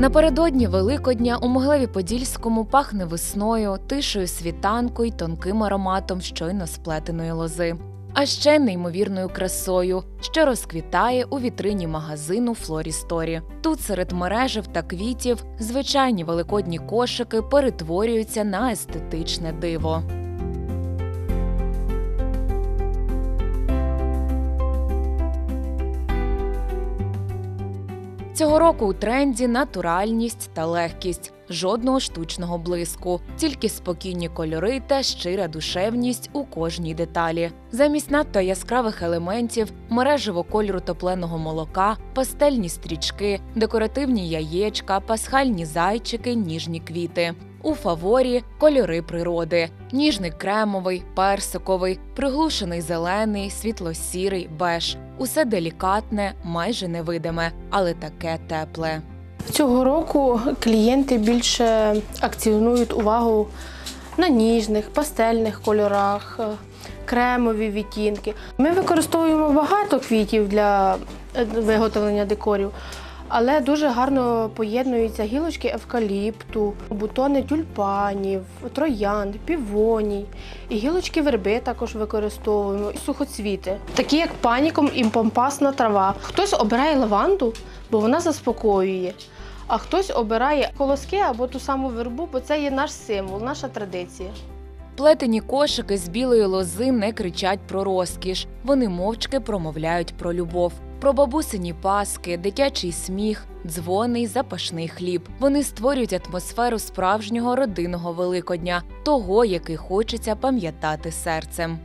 Напередодні Великодня у Могилеві-Подільському пахне весною, тишою світанку й тонким ароматом щойно сплетеної лози. А ще неймовірною красою, що розквітає у вітрині магазину Флорісторі. Тут серед мережів та квітів звичайні великодні кошики перетворюються на естетичне диво. Цього року у тренді натуральність та легкість, жодного штучного блиску, тільки спокійні кольори та щира душевність у кожній деталі. Замість надто яскравих елементів, мережево кольору топленого молока, пастельні стрічки, декоративні яєчка, пасхальні зайчики, ніжні квіти. У фаворі кольори природи: ніжний кремовий, персиковий, приглушений зелений, світло-сірий, беж. Усе делікатне, майже невидиме, але таке тепле. Цього року клієнти більше акціонують увагу на ніжних, пастельних кольорах, е, кремові відтінки. Ми використовуємо багато квітів для е, виготовлення декорів, але дуже гарно поєднуються гілочки евкаліпту, бутони тюльпанів, троянд, півоній. І гілочки верби також використовуємо, і сухоцвіти, такі як паніком і помпасна трава. Хтось обирає лаванду, бо вона заспокоює. А хтось обирає колоски або ту саму вербу, бо це є наш символ, наша традиція. Плетені кошики з білої лози не кричать про розкіш, вони мовчки промовляють про любов. Про бабусині паски, дитячий сміх, дзвони й запашний хліб. Вони створюють атмосферу справжнього родинного великодня, того, який хочеться пам'ятати серцем.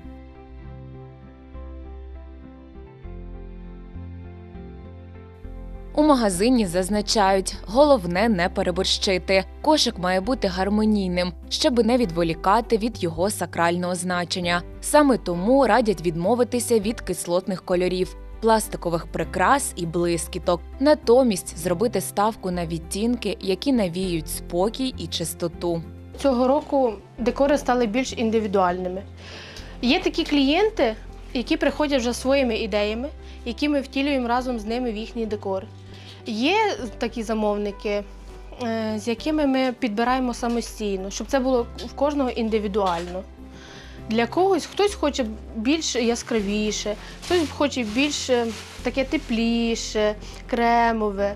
У магазині зазначають, головне не переборщити. Кошик має бути гармонійним, щоби не відволікати від його сакрального значення. Саме тому радять відмовитися від кислотних кольорів, пластикових прикрас і блискіток. Натомість зробити ставку на відтінки, які навіють спокій і чистоту. Цього року декори стали більш індивідуальними. Є такі клієнти, які приходять вже своїми ідеями, які ми втілюємо разом з ними в їхній декор. Є такі замовники, е, з якими ми підбираємо самостійно, щоб це було в кожного індивідуально. Для когось хтось хоче більш яскравіше, хтось хоче більш е, таке тепліше, кремове.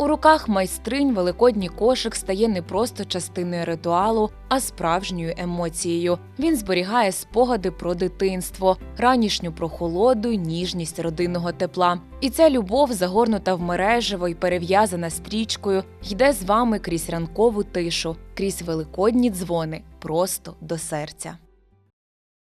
У руках майстринь великодній кошик стає не просто частиною ритуалу, а справжньою емоцією. Він зберігає спогади про дитинство, ранішню прохолоду, ніжність родинного тепла. І ця любов, загорнута в мережево й перев'язана стрічкою, йде з вами крізь ранкову тишу, крізь великодні дзвони, просто до серця.